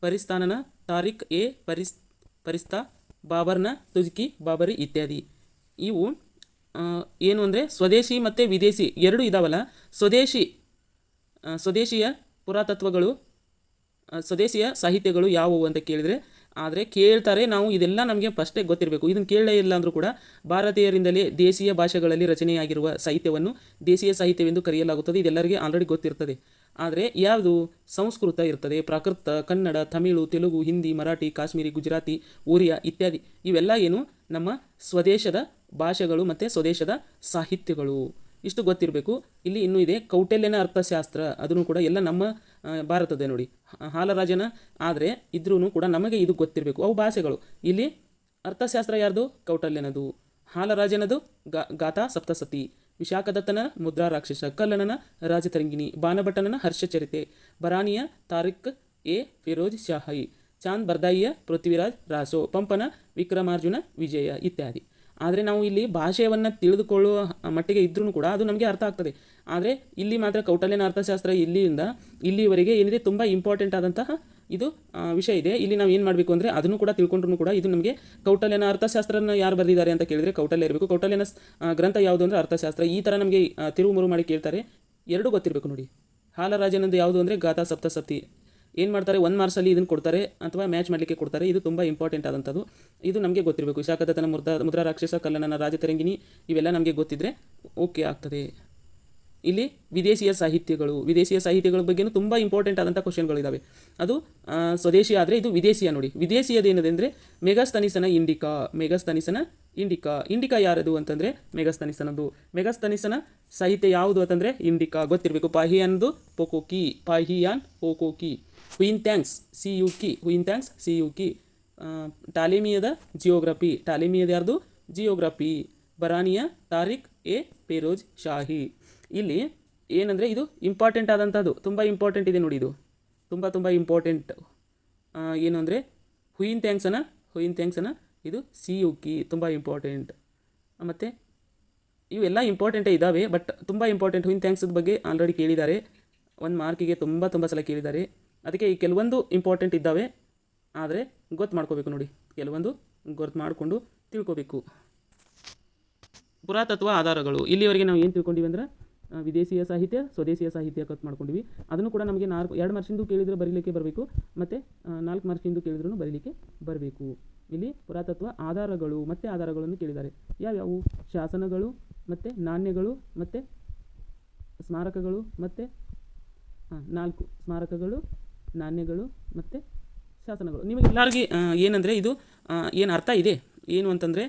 ಪರಿಸ್ತಾನನ, ತಾರಿಕ್ ಎ. ಪರಿಸ್, ಪರಿಸ್ತಾ, ಬಾಬರ್ನ, ತುಜ್ಕಿ, ಬಾಬರಿ ಇತ್ಯಾದಿ. ಇವು ಏನು ಅಂದರೆ ಸ್ವದೇಶಿ ಮತ್ತು ವಿದೇಶಿ ಎರಡು ಇದಾವಲ್ಲ. ಸ್ವದೇಶಿ ಸ್ವದೇಶಿಯ ಪುರಾತತ್ವಗಳು ಸ್ವದೇಶಿಯ ಸಾಹಿತ್ಯಗಳು ಯಾವುವು ಅಂತ ಕೇಳಿದರೆ, ಆದರೆ ಕೇಳ್ತಾರೆ ನಾವು, ಇದೆಲ್ಲ ನಮಗೆ ಫಸ್ಟೇ ಗೊತ್ತಿರಬೇಕು. ಇದನ್ನು ಕೇಳಲೇ ಇಲ್ಲ ಅಂದರೂ ಕೂಡ ಭಾರತೀಯರಿಂದಲೇ ದೇಶೀಯ ಭಾಷೆಗಳಲ್ಲಿ ರಚನೆಯಾಗಿರುವ ಸಾಹಿತ್ಯವನ್ನು ದೇಶೀಯ ಸಾಹಿತ್ಯವೆಂದು ಕರೆಯಲಾಗುತ್ತದೆ. ಇದೆಲ್ಲರಿಗೆ ಆಲ್ರೆಡಿ ಗೊತ್ತಿರ್ತದೆ. ಆದರೆ ಯಾವುದು? ಸಂಸ್ಕೃತ ಇರ್ತದೆ, ಪ್ರಾಕೃತ, ಕನ್ನಡ, ತಮಿಳು, ತೆಲುಗು, ಹಿಂದಿ, ಮರಾಠಿ, ಕಾಶ್ಮೀರಿ, ಗುಜರಾತಿ ಒರಿಯಾ ಇತ್ಯಾದಿ. ಇವೆಲ್ಲ ಏನು? ನಮ್ಮ ಸ್ವದೇಶದ ಭಾಷೆಗಳು ಮತ್ತು ಸ್ವದೇಶದ ಸಾಹಿತ್ಯಗಳು. ಇಷ್ಟು ಗೊತ್ತಿರಬೇಕು. ಇಲ್ಲಿ ಇನ್ನೂ ಇದೆ. ಕೌಟಲ್ಯನ ಅರ್ಥಶಾಸ್ತ್ರ, ಅದನ್ನು ಕೂಡ ಎಲ್ಲ ನಮ್ಮ ಭಾರತದ ನೋಡಿ. ಹಾಲರಾಜನ, ಆದರೆ ಇದ್ರೂ ಕೂಡ ನಮಗೆ ಇದು ಗೊತ್ತಿರಬೇಕು. ಅವು ಭಾಷೆಗಳು. ಇಲ್ಲಿ ಅರ್ಥಶಾಸ್ತ್ರ ಯಾರ್ದು? ಕೌಟಲ್ಯನದು. ಹಾಲರಾಜನದು ಗಾ, ಗಾಥಾ ಸಪ್ತಸತಿ. ವಿಶಾಖದತ್ತನ, ಮುದ್ರಾ ರಾಕ್ಷಸ. ಕಲ್ಲಣನ ರಾಜತರಂಗಿಣಿ. ಬಾನಭಟನನ ಹರ್ಷಚರಿತೆ ಬರಾನಿಯ, ತಾರಿಕ್ ಎ. ಫಿರೋಜ್ ಶಾಹಿ. ಚಾಂದ್ ಬರ್ದಾಯಿಯ, ಪೃಥ್ವಿರಾಜ್ ರಾಸೋ. ಪಂಪನ, ವಿಕ್ರಮಾರ್ಜುನ, ವಿಜಯ ಇತ್ಯಾದಿ. ಆದರೆ ನಾವು ಇಲ್ಲಿ ಭಾಷೆಯನ್ನು ತಿಳಿದುಕೊಳ್ಳುವ ಮಟ್ಟಿಗೆ ಇದ್ರೂ ಕೂಡ ಅದು ನಮಗೆ ಅರ್ಥ ಆಗ್ತದೆ. ಆದರೆ ಇಲ್ಲಿ ಮಾತ್ರ ಕೌಟಲ್ಯನ ಅರ್ಥಶಾಸ್ತ್ರ ಇಲ್ಲಿಯಿಂದ ಇಲ್ಲಿವರೆಗೆ ಏನಿದೆ ತುಂಬ ಇಂಪಾರ್ಟೆಂಟ್ ಆದಂತಹ ಇದು ವಿಷಯ ಇದೆ. ಇಲ್ಲಿ ನಾವು ಏನು ಮಾಡಬೇಕು ಅಂದರೆ ಅದನ್ನು ಕೂಡ ತಿಳ್ಕೊಂಡ್ರು ಕೂಡ ಇದು ನಮಗೆ ಕೌಟಲ್ಯನ ಅರ್ಥಶಾಸ್ತ್ರನ ಯಾರು ಬರೆದಿದ್ದಾರೆ ಅಂತ ಕೇಳಿದರೆ ಕೌಟಲ್ಯ ಇರಬೇಕು. ಕೌಟಲ್ಯನ ಗ್ರಂಥ ಯಾವುದು ಅಂದರೆ ಅರ್ಥಶಾಸ್ತ್ರ. ಈ ಥರ ನಮಗೆ ಆ, ತಿರುವು ಮಾಡಿ ಕೇಳ್ತಾರೆ. ಎರಡೂ ಗೊತ್ತಿರಬೇಕು ನೋಡಿ. ಹಾಲರಾಜನಂದು ಯಾವುದು ಅಂದರೆ ಗಾಥಾ ಸಪ್ತಸತಿ. ಏನು ಮಾಡ್ತಾರೆ? ಒಂದು ಮಾರ್ಸಲ್ಲಿ ಇದನ್ನು ಕೊಡ್ತಾರೆ ಅಥವಾ ಮ್ಯಾಚ್ ಮಾಡಲಿಕ್ಕೆ ಕೊಡ್ತಾರೆ. ಇದು ತುಂಬ ಇಂಪಾರ್ಟೆಂಟ್ ಆದಂಥದ್ದು. ಇದು ನಮಗೆ ಗೊತ್ತಿರಬೇಕು. ವಿಶಾಖದತ್ತನ ಮುದ್ರಾ ಮುದ್ರಾ ರಾಕ್ಷಸ ಕಲ್ಲನನ ರಾಜತರಂಗಿನಿ ಇವೆಲ್ಲ ನಮಗೆ ಗೊತ್ತಿದ್ದರೆ ಓಕೆ ಆಗ್ತದೆ. ಇಲ್ಲಿ ವಿದೇಶಿಯ ಸಾಹಿತ್ಯಗಳು, ವಿದೇಶಿಯ ಸಾಹಿತ್ಯಗಳ ಬಗ್ಗೆನೂ ತುಂಬ ಇಂಪಾರ್ಟೆಂಟ್ ಆದಂಥ ಕ್ವಶನ್ಗಳಿದ್ದಾವೆ ಅದು ಸ್ವದೇಶಿ ಆದರೆ ಇದು ವಿದೇಶಿಯ ನೋಡಿ. ವಿದೇಶಿಯದು ಏನಿದೆ ಅಂದರೆ ಮೆಗಾಸ್ತನಿಸನ ಇಂಡಿಕಾ ಮೆಗಾಸ್ತನಿಸನ ಇಂಡಿಕಾ. ಇಂಡಿಕಾ ಯಾರದು ಅಂತಂದರೆ ಮೆಗಾಸ್ತನಿಸನದು ಮೆಗಾಸ್ತನಿಸನ ಸಾಹಿತ್ಯ ಯಾವುದು ಅಂತಂದರೆ ಇಂಡಿಕಾ. ಗೊತ್ತಿರಬೇಕು. ಪಾಹಿಯಾನ್ದು ಪೊಕೋಕಿ. Fahien ಪೋಕೋಕಿ. Hiuen Tsang Si Yu Ki Hiuen Tsang Si Yu Ki ಟಾಲಿಮಿಯದ geography ಟಾಲಿಮಿಯದ ಯಾರ್ದು? ಜಿಯೋಗ್ರಫಿ ಬರಾನಿಯ ತಾರಿಕ್ ಎ ಪೇರೋಜ್ ಶಾಹಿ ಇಲ್ಲಿ ಏನಂದರೆ ಇದು ಇಂಪಾರ್ಟೆಂಟ್ ಆದಂಥದ್ದು ತುಂಬ ಇಂಪಾರ್ಟೆಂಟ್ ಇದೆ ನೋಡಿ ಇದು. ತುಂಬ ತುಂಬ ಇಂಪಾರ್ಟೆಂಟ್ ಏನು ಅಂದರೆ ಹುಯಿನ್ ಥ್ಯಾಂಕ್ಸನ ಹುಯಿನ್ ಥ್ಯಾಂಕ್ಸನ ಇದು ಸಿ ಯು ಕಿ ತುಂಬ ಇಂಪಾರ್ಟೆಂಟ್ ಮತ್ತು, ಇವೆಲ್ಲ ಇಂಪಾರ್ಟೆಂಟೇ ಇದ್ದಾವೆ ಬಟ್ ತುಂಬ ಇಂಪಾರ್ಟೆಂಟ್ ಹುಯಿನ್ ಥ್ಯಾಂಕ್ಸ್ ಬಗ್ಗೆ ಆಲ್ರೆಡಿ ಕೇಳಿದ್ದಾರೆ. ಒಂದು ಮಾರ್ಕಿಗೆ ತುಂಬ ತುಂಬ ಸಲ ಕೇಳಿದ್ದಾರೆ. ಅದಕ್ಕೆ ಈ ಕೆಲವೊಂದು ಇಂಪಾರ್ಟೆಂಟ್ ಇದ್ದಾವೆ. ಆದರೆ ಗೊತ್ತು ಮಾಡ್ಕೋಬೇಕು ನೋಡಿ. ಕೆಲವೊಂದು ಗೊತ್ತು ಮಾಡಿಕೊಂಡು ತಿಳ್ಕೋಬೇಕು. ಪುರಾತತ್ವ ಆಧಾರಗಳು. ಇಲ್ಲಿವರೆಗೆ ನಾವು ಏನು ತಿಳ್ಕೊಂಡಿವಿ ಅಂದ್ರೆ ವಿದೇಶಿಯ ಸಾಹಿತ್ಯ, ಸ್ವದೇಶಿಯ ಸಾಹಿತ್ಯ ಕತ್ ಮಾಡ್ಕೊಂಡಿವಿ. ಅದನ್ನು ಕೂಡ ನಮಗೆ ನಾಲ್ಕು, ಎರಡು ಮಾರ್ಕ್ಸಿಂದು ಕೇಳಿದರೆ ಬರೀಲಿಕ್ಕೆ ಬರಬೇಕು. ಮತ್ತು ನಾಲ್ಕು ಮಾರ್ಕ್ಸಿಂದು ಕೇಳಿದ್ರೂ ಬರೀಲಿಕ್ಕೆ ಬರಬೇಕು. ಇಲ್ಲಿ ಪುರಾತತ್ವ ಆಧಾರಗಳು, ಮತ್ತು ಆಧಾರಗಳನ್ನು ಕೇಳಿದ್ದಾರೆ. ಯಾವ್ಯಾವು? ಶಾಸನಗಳು, ಮತ್ತು ನಾಣ್ಯಗಳು, ಮತ್ತು ಸ್ಮಾರಕಗಳು, ಮತ್ತು ನಾಲ್ಕು ಸ್ಮಾರಕಗಳು ನಾಣ್ಯಗಳು ಮತ್ತು ಶಾಸನಗಳು. ನಿಮಗೆ ಎಲ್ಲರಿಗೆ ಏನಂದರೆ ಇದು ಏನು ಅರ್ಥ ಇದೆ? ಏನು ಅಂತಂದರೆ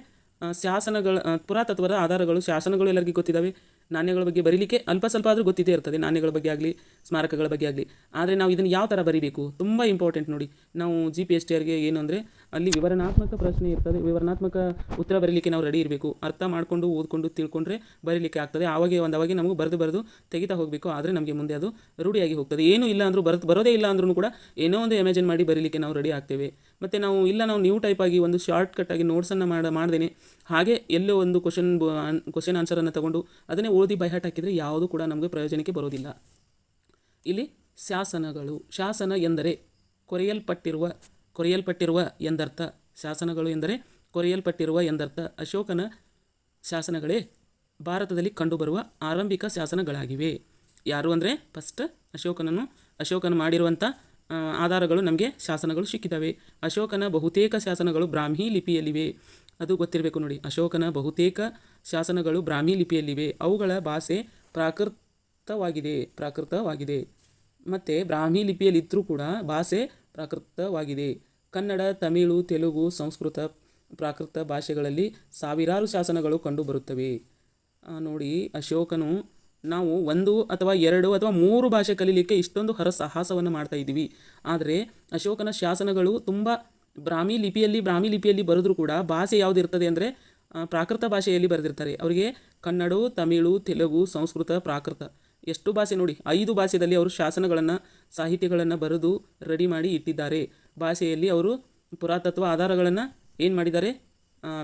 ಶಾಸನಗಳ ಪುರಾತತ್ವದ ಆಧಾರಗಳು, ಶಾಸನಗಳು ಎಲ್ಲರಿಗೂ ಗೊತ್ತಿದ್ದಾವೆ ನಾಣ್ಯಗಳ ಬಗ್ಗೆ ಬರೀಲಿಕ್ಕೆ ಅಲ್ಪ ಸ್ವಲ್ಪ ಆದರೂ ಗೊತ್ತಿದ್ದೇ ಇರ್ತದೆ, ನಾಣ್ಯಗಳ ಬಗ್ಗೆ ಆಗಲಿ, ಸ್ಮಾರಕಗಳ ಬಗ್ಗೆ ಆಗಲಿ. ಆದರೆ ನಾವು ಇದನ್ನು ಯಾವ ಥರ ಬರೀಬೇಕು? ತುಂಬ ಇಂಪಾರ್ಟೆಂಟ್ ನೋಡಿ. ನಾವು ಜಿ ಪಿ ಎಸ್ ಟಿ ಆರ್ಗೆ ಏನು ಅಂದರೆ ಅಲ್ಲಿ ವಿವರಣಾತ್ಮಕ ಪ್ರಶ್ನೆ ಇರ್ತದೆ. ವಿವರಣಾತ್ಮಕ ಉತ್ತರ ಬರೀಲಿಕ್ಕೆ ನಾವು ರೆಡಿ ಇರಬೇಕು. ಅರ್ಥ ಮಾಡಿಕೊಂಡು, ಓದ್ಕೊಂಡು, ತಿಳ್ಕೊಂಡ್ರೆ ಬರೀಲಿಕ್ಕೆ ಆಗ್ತದೆ. ಆವಾಗೆ ಒಂದು ಅವಾಗೆ ನಮಗೆ ಬರೆದು ಬರೆದು ತೆಗಿತಾ ಹೋಗಬೇಕು. ಆದರೆ ನಮಗೆ ಮುಂದೆ ಅದು ರೂಢಿಯಾಗಿ ಹೋಗ್ತದೆ. ಏನೂ ಇಲ್ಲ ಅಂದರೂ ಬರೋದು ಬರೋದೇ ಇಲ್ಲ ಅಂದ್ರೂ ಕೂಡ ಏನೋ ಒಂದು ಇಮ್ಯಾಜಿನ್ ಮಾಡಿ ಬರೀಲಿಕ್ಕೆ ನಾವು ರೆಡಿ ಆಗ್ತೇವೆ. ಮತ್ತು ನಾವು ಇಲ್ಲ, ನಾವು ನ್ಯೂ ಟೈಪ್ ಆಗಿ ಒಂದು ಶಾರ್ಟ್ ಆಗಿ ನೋಟ್ಸನ್ನು ಮಾಡ, ಮಾಡ್ದೇನೆ. ಹಾಗೆ ಎಲ್ಲೋ ಒಂದು ಕ್ವಶನ್ ಕ್ವಶನ್ ಆನ್ಸರನ್ನು ತಗೊಂಡು ಅದನ್ನೇ ಓದಿ ಬೈಹಾಟ್ ಹಾಕಿದರೆ ಯಾವುದೂ ಕೂಡ ನಮಗೆ ಪ್ರಯೋಜನಕ್ಕೆ ಬರೋದಿಲ್ಲ. ಇಲ್ಲಿ ಶಾಸನಗಳು. ಶಾಸನ ಎಂದರೆ ಕೊರೆಯಲ್ಪಟ್ಟಿರುವ ಕೊರೆಯಲ್ಪಟ್ಟಿರುವ ಎಂದರ್ಥ ಶಾಸನಗಳು ಎಂದರೆ ಕೊರೆಯಲ್ಪಟ್ಟಿರುವ ಎಂದರ್ಥ ಅಶೋಕನ ಶಾಸನಗಳೇ ಭಾರತದಲ್ಲಿ ಕಂಡುಬರುವ ಆರಂಭಿಕ ಶಾಸನಗಳಾಗಿವೆ. ಯಾರು ಅಂದರೆ ಫಸ್ಟ್ ಅಶೋಕನನ್ನು, ಅಶೋಕನ ಮಾಡಿರುವಂಥ ಆಧಾರಗಳು ನಮಗೆ ಶಾಸನಗಳು ಸಿಕ್ಕಿದ್ದಾವೆ ಅಶೋಕನ ಬಹುತೇಕ ಶಾಸನಗಳು ಬ್ರಾಹ್ಮಿ ಲಿಪಿಯಲ್ಲಿವೆ. ಅದು ಗೊತ್ತಿರಬೇಕು ನೋಡಿ. ಅಶೋಕನ ಬಹುತೇಕ ಶಾಸನಗಳು ಬ್ರಾಹ್ಮಿ ಲಿಪಿಯಲ್ಲಿವೆ. ಅವುಗಳ ಭಾಷೆ ಪ್ರಾಕೃತವಾಗಿದೆ ಪ್ರಾಕೃತವಾಗಿದೆ. ಮತ್ತು ಬ್ರಾಹ್ಮಿ ಲಿಪಿಯಲ್ಲಿದ್ದರೂ ಕೂಡ ಭಾಷೆ ಪ್ರಾಕೃತವಾಗಿದೆ. ಕನ್ನಡ, ತಮಿಳು, ತೆಲುಗು, ಸಂಸ್ಕೃತ ಪ್ರಾಕೃತ ಭಾಷೆಗಳಲ್ಲಿ ಸಾವಿರಾರು ಶಾಸನಗಳು ಕಂಡುಬರುತ್ತವೆ. ನೋಡಿ ಅಶೋಕನು, ನಾವು ಒಂದು ಅಥವಾ ಎರಡು ಅಥವಾ ಮೂರು ಭಾಷೆ ಕಲೀಲಿಕ್ಕೆ ಇಷ್ಟೊಂದು ಹರ ಸಾಹಸವನ್ನು ಮಾಡ್ತಾ ಇದ್ದೀವಿ. ಆದರೆ ಅಶೋಕನ ಶಾಸನಗಳು ತುಂಬ ಬ್ರಾಹ್ಮಿ ಲಿಪಿಯಲ್ಲಿ ಬ್ರಾಹ್ಮಿ ಲಿಪಿಯಲ್ಲಿ ಬರೆದರೂ ಕೂಡ ಭಾಷೆ ಯಾವುದು ಇರ್ತದೆ ಅಂದರೆ ಪ್ರಾಕೃತ ಭಾಷೆಯಲ್ಲಿ ಬರೆದಿರ್ತಾರೆ. ಅವರಿಗೆ ಕನ್ನಡ, ತಮಿಳು, ತೆಲುಗು, ಸಂಸ್ಕೃತ ಪ್ರಾಕೃತ. ಎಷ್ಟು ಭಾಷೆ ನೋಡಿ, ಐದು ಭಾಷೆಯಲ್ಲಿ ಅವರು ಶಾಸನಗಳನ್ನು, ಸಾಹಿತ್ಯಗಳನ್ನು ಬರೆದು ರೆಡಿ ಮಾಡಿ ಇಟ್ಟಿದ್ದಾರೆ. ಭಾಷೆಯಲ್ಲಿ ಅವರು ಪುರಾತತ್ವ ಆಧಾರಗಳನ್ನು ಏನು ಮಾಡಿದ್ದಾರೆ?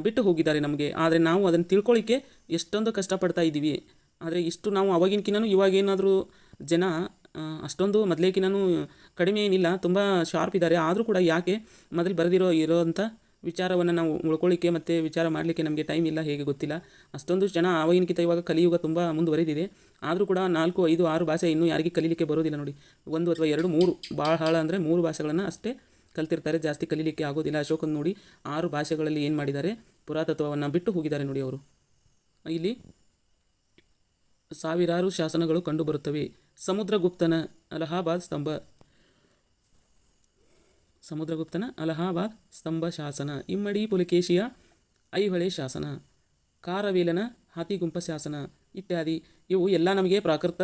ಬಿಟ್ಟು ಹೋಗಿದ್ದಾರೆ ನಮಗೆ. ಆದರೆ ನಾವು ಅದನ್ನು ತಿಳ್ಕೊಳ್ಳಿಕ್ಕೆ ಎಷ್ಟೊಂದು ಕಷ್ಟಪಡ್ತಾ ಇದ್ದೀವಿ ಆದರೆ ಇಷ್ಟು ನಾವು ಅವಾಗಿನಕಿನೂ ಇವಾಗ ಏನಾದರೂ ಜನ ಅಷ್ಟೊಂದು ಮೊದಲೇಕಿನೂ ಕಡಿಮೆ ಏನಿಲ್ಲ, ತುಂಬ ಶಾರ್ಪ್ ಇದ್ದಾರೆ. ಆದರೂ ಕೂಡ ಯಾಕೆ ಮೊದಲು ಬರೆದಿರೋ ಇರೋವಂಥ ವಿಚಾರವನ್ನು ನಾವು ಉಳ್ಕೊಳ್ಳಿಕ್ಕೆ ಮತ್ತು ವಿಚಾರ ಮಾಡಲಿಕ್ಕೆ ನಮಗೆ ಟೈಮ್ ಇಲ್ಲ, ಹೇಗೆ ಗೊತ್ತಿಲ್ಲ. ಅಷ್ಟೊಂದು ಜನ ಆವಾಗಿನಕ್ಕಿಂತ ಇವಾಗ ಕಲಿಯುಗ ತುಂಬ ಮುಂದುವರೆದಿದೆ. ಆದರೂ ಕೂಡ ನಾಲ್ಕು, ಐದು, ಆರು ಭಾಷೆ ಇನ್ನೂ ಯಾರಿಗೆ ಕಲೀಲಿಕ್ಕೆ ಬರೋದಿಲ್ಲ ನೋಡಿ. ಒಂದು ಅಥವಾ ಎರಡು, ಮೂರು ಭಾಳ ಹಾಳ ಅಂದರೆ ಮೂರು ಭಾಷೆಗಳನ್ನು ಅಷ್ಟೇ ಕಲ್ತಿರ್ತಾರೆ. ಜಾಸ್ತಿ ಕಲೀಲಿಕ್ಕೆ ಆಗೋದಿಲ್ಲ. ಅಶೋಕನ್ ನೋಡಿ ಆರು ಭಾಷೆಗಳಲ್ಲಿ ಏನು ಮಾಡಿದ್ದಾರೆ? ಪುರಾತತ್ವವನ್ನು ಬಿಟ್ಟು ಹೋಗಿದ್ದಾರೆ ನೋಡಿ ಅವರು. ಇಲ್ಲಿ ಸಾವಿರಾರು ಶಾಸನಗಳು ಕಂಡುಬರುತ್ತವೆ ಸಮುದ್ರಗುಪ್ತನ ಅಲಹಾಬಾದ್ ಸ್ತಂಭ. ಸಮುದ್ರಗುಪ್ತನ ಅಲಹಾಬಾದ್ ಸ್ತಂಭ ಶಾಸನ. ಇಮ್ಮಡಿ ಪುಲಕೇಶಿಯ ಐಹೊಳೆ ಶಾಸನ. ಕಾರವೇಲನ ಹಾತಿಗುಂಪ ಶಾಸನ. ಇತ್ಯಾದಿ. ಇವು ಎಲ್ಲ ನಮಗೆ ಪ್ರಾಕೃತ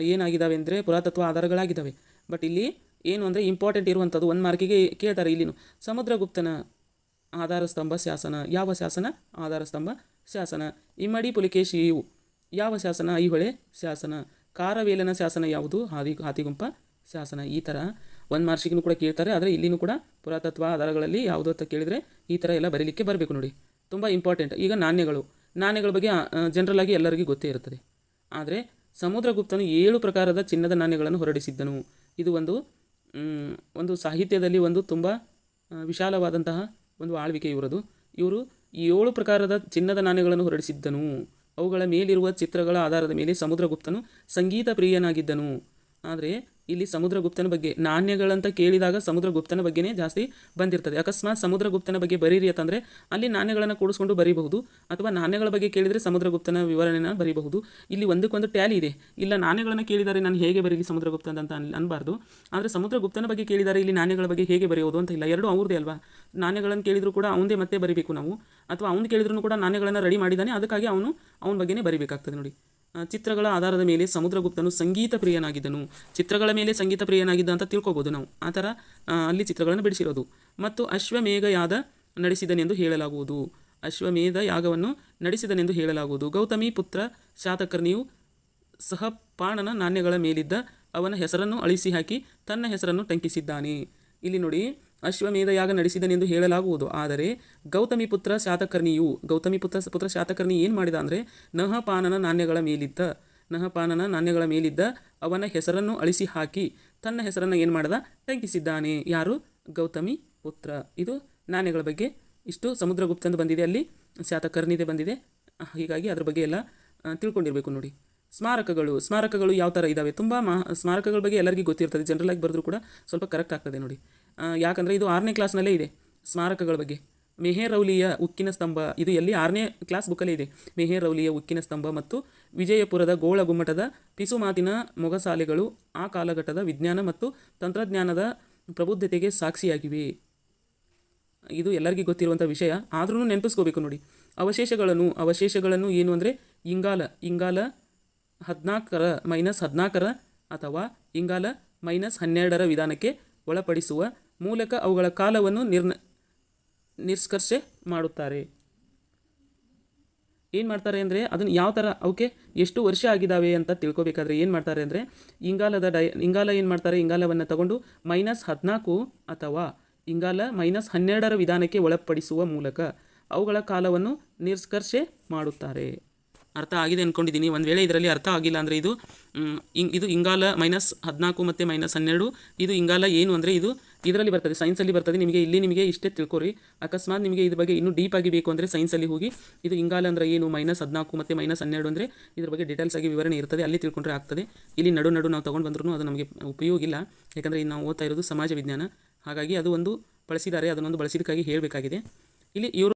ಏನಾಗಿದ್ದಾವೆ ಅಂದರೆ ಪುರಾತತ್ವ ಆಧಾರಗಳಾಗಿದ್ದಾವೆ ಬಟ್ ಇಲ್ಲಿ ಏನು ಅಂದರೆ ಇಂಪಾರ್ಟೆಂಟ್ ಇರುವಂಥದ್ದು ಒಂದು ಮಾರ್ಕಿಗೆ ಕೇಳ್ತಾರೆ ಇಲ್ಲಿನೂ. ಸಮುದ್ರಗುಪ್ತನ ಆಧಾರ ಸ್ತಂಭ ಶಾಸನ. ಯಾವ ಶಾಸನ? ಆಧಾರ ಸ್ತಂಭ ಶಾಸನ. ಇಮ್ಮಡಿ ಪುಲಿಕೇಶಿಯು ಯಾವ ಶಾಸನ? ಐಹೊಳೆ ಶಾಸನ. ಕಾರವೇಲನ ಶಾಸನ ಯಾವುದು? ಹಾದಿ, ಹಾತಿಗುಂಪ ಶಾಸನ. ಈ ಥರ ಒಂದು ಮಾರ್ಷಿಗೂ ಕೂಡ ಕೇಳ್ತಾರೆ, ಆದರೆ ಇಲ್ಲಿನೂ ಕೂಡ ಪುರಾತತ್ವ ಆಧಾರಗಳಲ್ಲಿ ಯಾವುದೋ ಅಂತ ಕೇಳಿದರೆ ಈ ಥರ ಎಲ್ಲ ಬರೀಲಿಕ್ಕೆ ಬರಬೇಕು ನೋಡಿ. ತುಂಬ ಇಂಪಾರ್ಟೆಂಟ್ ಈಗ ನಾಣ್ಯಗಳು. ನಾಣ್ಯಗಳ ಬಗ್ಗೆ ಜನರಲ್ ಆಗಿ ಎಲ್ಲರಿಗೂ ಗೊತ್ತೇ ಇರುತ್ತದೆ. ಆದರೆ ಸಮುದ್ರಗುಪ್ತನು ಏಳು ಪ್ರಕಾರದ ಚಿನ್ನದ ನಾಣ್ಯಗಳನ್ನು ಹೊರಡಿಸಿದ್ದನು. ಇದು ಒಂದು ಒಂದು ಸಾಹಿತ್ಯದಲ್ಲಿ ಒಂದು ತುಂಬ ವಿಶಾಲವಾದಂತಹ ಒಂದು ಆಳ್ವಿಕೆ ಇವರದು. ಇವರು ಏಳು ಪ್ರಕಾರದ ಚಿನ್ನದ ನಾಣ್ಯಗಳನ್ನು ಹೊರಡಿಸಿದ್ದನು. ಅವುಗಳ ಮೇಲಿರುವ ಚಿತ್ರಗಳ ಆಧಾರದ ಮೇಲೆ ಸಮುದ್ರಗುಪ್ತನು ಸಂಗೀತ ಪ್ರಿಯನಾಗಿದ್ದನು ಆದರೆ ಇಲ್ಲಿ ಸಮುದ್ರಗುಪ್ತನ ಬಗ್ಗೆ, ನಾಣ್ಯಗಳಂತ ಕೇಳಿದಾಗ ಸಮುದ್ರಗುಪ್ತನ ಬಗ್ಗೆನೇ ಜಾಸ್ತಿ ಬಂದಿರ್ತದೆ. ಅಕಸ್ಮಾತ್ ಸಮುದ್ರಗುಪ್ತನ ಬಗ್ಗೆ ಬರೀರಿ ಅಂತಂದರೆ, ಅಲ್ಲಿ ನಾಣ್ಯಗಳನ್ನು ಕೂಡಿಸ್ಕೊಂಡು ಬರೀಬಹುದು. ಅಥವಾ ನಾಣ್ಯಗಳ ಬಗ್ಗೆ ಕೇಳಿದರೆ ಸಮುದ್ರಗುಪ್ತನ ವಿವರಣೆನ ಬರೀಬಹುದು. ಇಲ್ಲಿ ಒಂದಕ್ಕೊಂದು ಟ್ಯಾಲಿ ಇದೆ. ಇಲ್ಲ, ನಾಣ್ಯಗಳನ್ನು ಕೇಳಿದರೆ ನಾನು ಹೇಗೆ ಬರೀಲಿ ಸಮುದ್ರಗುಪ್ತ ಅಂತ ಅನ್, ಅನ್ಬಾರ್ದು. ಆದರೆ ಸಮುದ್ರಗುಪ್ತನ ಬಗ್ಗೆ ಕೇಳಿದರೆ ಇಲ್ಲಿ ನಾಣ್ಯಗಳ ಬಗ್ಗೆ ಹೇಗೆ ಬರೆಯೋದು ಅಂತ ಇಲ್ಲ. ಎರಡು ಅವ್ರದೇ ಅಲ್ವಾ? ನಾಣ್ಯಗಳನ್ನು ಕೇಳಿದರೂ ಕೂಡ ಅವನದೇ ಮತ್ತೆ ಬರೀಬೇಕು ನಾವು. ಅಥವಾ ಅವ್ನು ಕೇಳಿದ್ರು ಕೂಡ ನಾಣ್ಯಗಳನ್ನು ರೆಡಿ ಮಾಡಿದ್ದಾನೆ ಅದಕ್ಕಾಗಿ ಅವನು ಅವನ ಬಗ್ಗೆನೇ ಬರೀಬೇಕಾಗ್ತದೆ ನೋಡಿ. ಚಿತ್ರಗಳ ಆಧಾರದ ಮೇಲೆ ಸಮುದ್ರಗುಪ್ತನು ಸಂಗೀತ ಪ್ರಿಯನಾಗಿದ್ದನು. ಚಿತ್ರಗಳ ಮೇಲೆ ಸಂಗೀತ ಪ್ರಿಯನಾಗಿದ್ದ ಅಂತ ತಿಳ್ಕೊಬೋದು ನಾವು. ಆ ಥರ ಅಲ್ಲಿ ಚಿತ್ರಗಳನ್ನು ಬಿಡಿಸಿರೋದು. ಮತ್ತು ಅಶ್ವಮೇಘ ಯಾದ ನಡೆಸಿದನೆಂದು ಹೇಳಲಾಗುವುದು. ಅಶ್ವಮೇಧ ಯಾಗವನ್ನು ನಡೆಸಿದನೆಂದು ಹೇಳಲಾಗುವುದು. ಗೌತಮಿ ಪುತ್ರ ಶಾತಕರ್ಣಿಯು ಸಹಪಾಣನ ನಾಣ್ಯಗಳ ಮೇಲಿದ್ದ ಅವನ ಹೆಸರನ್ನು ಅಳಿಸಿ ಹಾಕಿ ತನ್ನ ಹೆಸರನ್ನು ಟಂಕಿಸಿದ್ದಾನೆ. ಇಲ್ಲಿ ನೋಡಿ ಅಶ್ವಮೇಧ ಯಾಗ ನಡೆಸಿದನೆಂದು ಹೇಳಲಾಗುವುದು. ಆದರೆ ಗೌತಮಿ ಪುತ್ರ ಶಾತಕರ್ಣಿಯು, ಗೌತಮಿ ಪುತ್ರ ಪುತ್ರ ಶಾತಕರ್ಣಿ ಏನು ಮಾಡಿದ ಅಂದರೆ ನಹಪಾನನ ನಾಣ್ಯಗಳ ಮೇಲಿದ್ದ, ನಹಪಾನನ ನಾಣ್ಯಗಳ ಮೇಲಿದ್ದ ಅವನ ಹೆಸರನ್ನು ಅಳಿಸಿ ಹಾಕಿ ತನ್ನ ಹೆಸರನ್ನು ಏನು ಮಾಡಿದ? ಟಂಕಿಸಿದ್ದಾನೆ. ಯಾರು? ಗೌತಮಿ ಪುತ್ರ. ಇದು ನಾಣ್ಯಗಳ ಬಗ್ಗೆ ಇಷ್ಟು ಸಮುದ್ರಗುಪ್ತಂದು ಬಂದಿದೆ ಅಲ್ಲಿ, ಶಾತಕರ್ಣಿದೆ ಬಂದಿದೆ. ಹೀಗಾಗಿ ಅದ್ರ ಬಗ್ಗೆ ಎಲ್ಲ ತಿಳ್ಕೊಂಡಿರಬೇಕು ನೋಡಿ. ಸ್ಮಾರಕಗಳು ಸ್ಮಾರಕಗಳು ಯಾವ ಥರ ಇದ್ದಾವೆ ತುಂಬ ಮಾ ಸ್ಮಾರಕಗಳ ಬಗ್ಗೆ ಎಲ್ಲರಿಗೂ ಗೊತ್ತಿರ್ತದೆ. ಜನರಲ್ ಆಗಿ ಬರೆದ್ರು ಕೂಡ ಸ್ವಲ್ಪ ಕರೆಕ್ಟ್ ಆಗ್ತದೆ ನೋಡಿ. ಯಾಕಂದರೆ ಇದು ಆರನೇ ಕ್ಲಾಸ್ನಲ್ಲೇ ಇದೆ ಸ್ಮಾರಕಗಳ ಬಗ್ಗೆ. ಮೆಹೇರೌಲಿಯ ಉಕ್ಕಿನ ಸ್ತಂಭ, ಇದು ಎಲ್ಲಿ ಆರನೇ ಕ್ಲಾಸ್ ಬುಕ್ಕಲ್ಲೇ ಇದೆ. ಮೆಹೇರೌಲಿಯ ಉಕ್ಕಿನ ಸ್ತಂಭ ಮತ್ತು ವಿಜಯಪುರದ ಗೋಳ ಗುಮ್ಮಟದ ಪಿಸುಮಾತಿನ ಮೊಗಸಾಲೆಗಳು ಆ ಕಾಲಘಟ್ಟದ ವಿಜ್ಞಾನ ಮತ್ತು ತಂತ್ರಜ್ಞಾನದ ಪ್ರಬುದ್ಧತೆಗೆ ಸಾಕ್ಷಿಯಾಗಿವೆ. ಇದು ಎಲ್ಲರಿಗೂ ಗೊತ್ತಿರುವಂಥ ವಿಷಯ. ಆದ್ರೂ ನೆನಪಿಸ್ಕೋಬೇಕು ನೋಡಿ. ಅವಶೇಷಗಳನ್ನು ಅವಶೇಷಗಳನ್ನು ಏನು ಅಂದರೆ ಇಂಗಾಲ ಇಂಗಾಲ ಹದಿನಾಲ್ಕರ ಮೈನಸ್ ಹದಿನಾಲ್ಕರ ಅಥವಾ ಇಂಗಾಲ ಮೈನಸ್ ಹನ್ನೆರಡರ ವಿಧಾನಕ್ಕೆ ಒಳಪಡಿಸುವ ಮೂಲಕ ಅವುಗಳ ಕಾಲವನ್ನು ನಿರ್ನ, ನಿಷ್ಕರ್ಷೆ ಮಾಡುತ್ತಾರೆ. ಏನು ಮಾಡ್ತಾರೆ ಅಂದರೆ, ಅದನ್ನು ಯಾವ ಥರ ಅವಕ್ಕೆ ಎಷ್ಟು ವರ್ಷ ಆಗಿದ್ದಾವೆ ಅಂತ ತಿಳ್ಕೊಬೇಕಾದ್ರೆ ಏನು ಮಾಡ್ತಾರೆ ಅಂದರೆ, ಇಂಗಾಲದ ಡೈ, ಇಂಗಾಲ ಏನು ಮಾಡ್ತಾರೆ, ಇಂಗಾಲವನ್ನು ತಗೊಂಡು ಮೈನಸ್ ಹದಿನಾಲ್ಕು ಅಥವಾ ಇಂಗಾಲ ಮೈನಸ್ ಹನ್ನೆರಡರ ವಿಧಾನಕ್ಕೆ ಒಳಪಡಿಸುವ ಮೂಲಕ ಅವುಗಳ ಕಾಲವನ್ನು ನಿಷ್ಕರ್ಷೆ ಮಾಡುತ್ತಾರೆ. ಅರ್ಥ ಆಗಿದೆ ಅಂದ್ಕೊಂಡಿದ್ದೀನಿ ಒಂದು ವೇಳೆ ಇದರಲ್ಲಿ ಅರ್ಥ ಆಗಿಲ್ಲ ಅಂದರೆ ಇದು ಇದು ಇಂಗಾಲ ಮೈನಸ್ ಹದಿನಾಲ್ಕು ಮತ್ತು ಮೈನಸ್ ಹನ್ನೆರಡು. ಇದು ಇಂಗಾಲ ಏನು ಅಂದರೆ ಇದು ಇದರಲ್ಲಿ ಬರ್ತದೆ ಸೈನ್ಸಲ್ಲಿ ಬರ್ತದೆ. ನಿಮಗೆ ಇಲ್ಲಿ ನಿಮಗೆ ಇಷ್ಟೇ ತಿಳ್ಕೊರಿ. ಅಕಸ್ಮಾತ್ ನಿಮಗೆ ಇದ್ರ ಬಗ್ಗೆ ಇನ್ನೂ ಡೀಪ್ ಆಗಿ ಬೇಕು ಅಂದರೆ ಸೈನ್ಸಲ್ಲಿ ಹೋಗಿ, ಇದು ಇಂಗಾಲ ಅಂದರೆ ಏನು ಮೈನಸ್ ಹದಿನಾಲ್ಕು ಮತ್ತು ಮೈನಸ್ ಹನ್ನೆರಡು ಅಂದರೆ ಇದ್ರ ಬಗ್ಗೆ ಡೀಟೇಲ್ಸ್ ಆಗಿ ವಿವರಣೆ ಇರ್ತದೆ, ಅಲ್ಲಿ ತಿಳ್ಕೊಂಡ್ರೆ ಆಗ್ತದೆ. ಇಲ್ಲಿ ನಡು ನಡು ನಾವು ತೊಗೊಂಡು ಬಂದ್ರೂ ಅದು ನಮಗೆ ಉಪಯೋಗ ಇಲ್ಲ. ಯಾಕಂದರೆ ನಾವು ಓದ್ತಾ ಇರೋದು ಸಮಾಜ ವಿಜ್ಞಾನ. ಹಾಗಾಗಿ ಅದು ಒಂದು ಬಳಸಿದ್ದಾರೆ, ಅದನ್ನೊಂದು ಬಳಸಿದಕ್ಕಾಗಿ ಹೇಳಬೇಕಾಗಿದೆ. ಇಲ್ಲಿ ಇವರು